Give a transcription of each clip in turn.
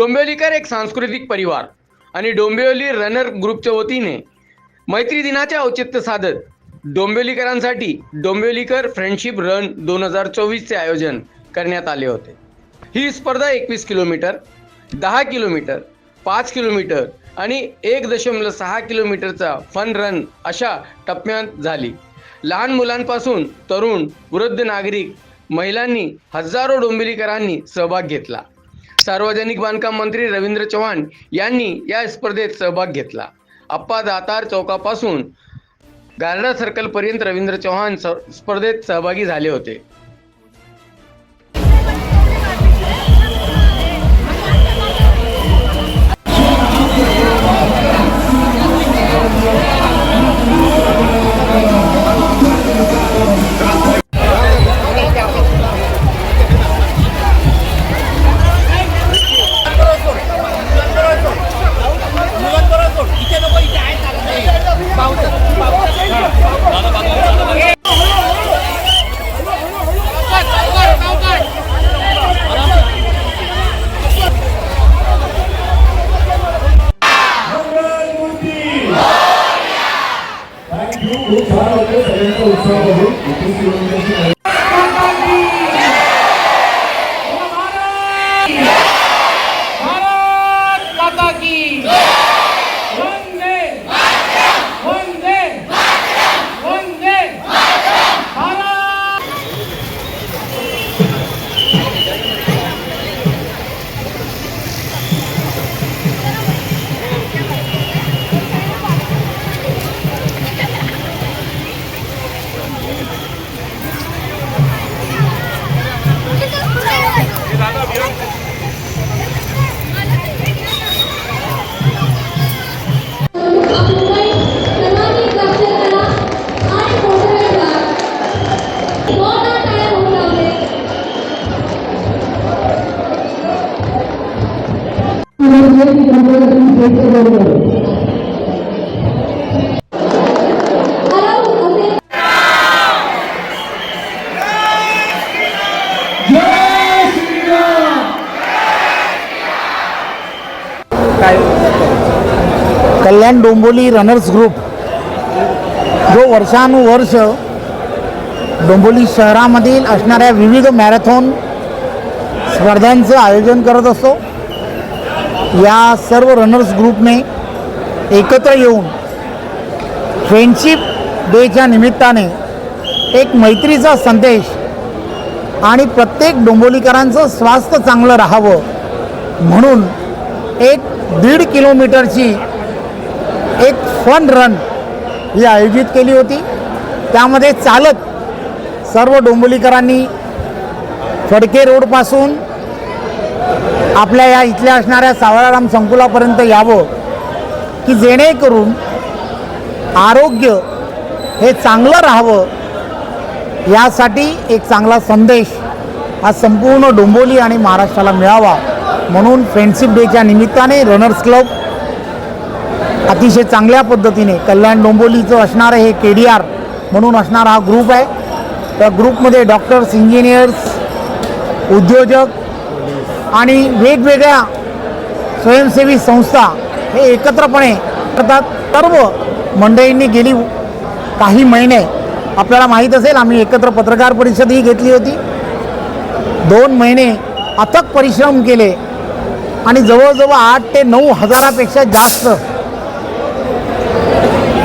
डोंबिवलीकर एक सांस्कृतिक परिवार आणि डोंबिवली रनर ग्रुपच्या वतीने मैत्री दिनाचे औचित्य साधत डोंबिवलीकरांसाठी डोंबिवलीकर फ्रेंडशिप रन दोन हजार चोवीसचे आयोजन करण्यात आले होते. ही स्पर्धा एकवीस किलोमीटर दहा किलोमीटर पाच किलोमीटर आणि एक दशमलव सहा किलोमीटरचा फन रन अशा टप्प्यात झाली. लहान मुलांपासून तरुण वृद्ध नागरिक महिलांनी हजारो डोंबिवलीकरांनी सहभाग घेतला. सार्वजनिक बांधकाम मंत्री रवींद्र चव्हाण यांनी या स्पर्धेत सहभाग घेतला. अप्पा दातार चौकापासून गार्डा सर्कलपर्यंत रवींद्र चव्हाण स- स्पर्धेत सहभागी झाले होते. చాలా ఉత్సాహం कल्याण डोंबोली रनर्स ग्रुप जो वर्षानुवर्ष डोंबोली शहरामधील असणाऱ्या विविध मॅरेथॉन स्पर्धांचं आयोजन करत असतो. या सर्व रनर्स ग्रुपने एकत्र येऊन फ्रेंडशिप डेच्या निमित्ताने एक मैत्रीचा संदेश आणि प्रत्येक डोंबोलीकरांचं स्वास्थ्य चांगलं राहावं म्हणून एक दीड किलोमीटरची एक फन रन ही आयोजित केली होती. त्यामध्ये चालत सर्व डोंबोलीकरांनी फडके रोडपासून आपल्या या इथल्या असणाऱ्या सावळाराम संकुलापर्यंत यावं की जेणेकरून आरोग्य हे चांगलं राहावं यासाठी एक चांगला संदेश हा संपूर्ण डोंबोली आणि महाराष्ट्राला मिळावा म्हणून फ्रेंडशिप डेच्या निमित्ताने रनर्स क्लब अतिशय चांगल्या पद्धतीने कल्याण डोंबोलीचं असणारं हे के डी आर म्हणून असणारा हा ग्रुप आहे. त्या ग्रुपमध्ये डॉक्टर्स इंजिनियर्स उद्योजक आणि वेगवेगळ्या स्वयंसेवी संस्था हे एकत्रपणे करतात. सर्व मंडळींनी गेली काही महिने आपल्याला माहीत असेल आम्ही एकत्र पत्रकार परिषदही घेतली होती. दोन महिने अथक परिश्रम केले आणि जवळजवळ आठ ते नऊ हजारापेक्षा जास्त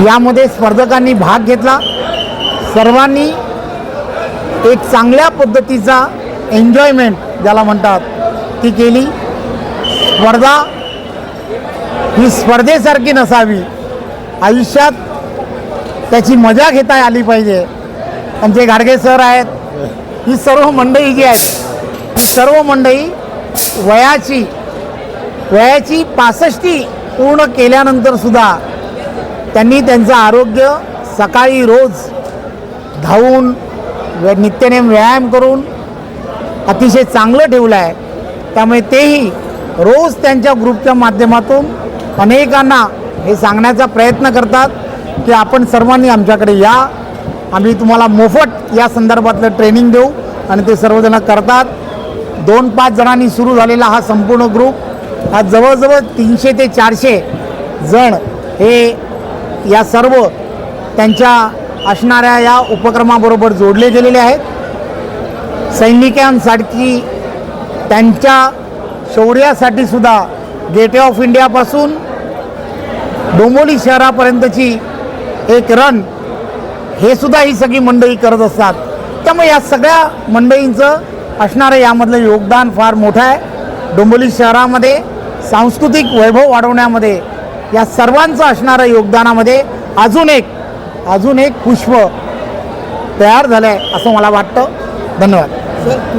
यामध्ये स्पर्धकांनी भाग घेतला. सर्वांनी एक चांगल्या पद्धतीचा एन्जॉयमेंट ज्याला म्हणतात. ती केली स्पर्धा ही स्पर्धेसारखी नसावी. आयुष्यात त्याची मजा घेता आली पाहिजे. आमचे गाडगे सर आहेत ही सर्व मंडळी जी आहेत ही सर्व मंडळी वयाची वयाची पासष्टी पूर्ण केल्यानंतर सुद्धा त्यांनी त्यांचं आरोग्य सकाळी रोज धावून नित्यनेम व्यायाम करून अतिशय चांगलं ठेवलं आहे. त्यामुळे तेही रोज त्यांच्या ग्रुपच्या माध्यमातून अनेकांना हे सांगण्याचा प्रयत्न करतात की आपण सर्वांनी आमच्याकडे या. आम्ही तुम्हाला मोफत या संदर्भातलं ट्रेनिंग देऊ आणि ते सर्वजण करतात. दोन पाच जणांनी सुरू झालेला हा संपूर्ण ग्रुप हा जवळजवळ तीनशे ते चारशे जण हे या सर्व त्यांच्या असणाऱ्या या उपक्रमाबरोबर जोडले गेलेले आहेत. सैनिकांसाठी त्यांच्या शौर्यासाठी सुद्धा गेटवे ऑफ इंडियापासून डोंबोली शहरापर्यंतची एक रन हे सुद्धा ही सगळी मंडळी करत असतात. त्यामुळे या सगळ्या मंडळींचं असणारं यामधलं योगदान फार मोठं आहे. डोंबोली शहरामध्ये सांस्कृतिक वैभव वाढवण्यामध्ये या सर्वांचं असणारं योगदानामध्ये अजून एक अजून एक पुष्प तयार झालं आहे असं मला वाटतं. धन्यवाद.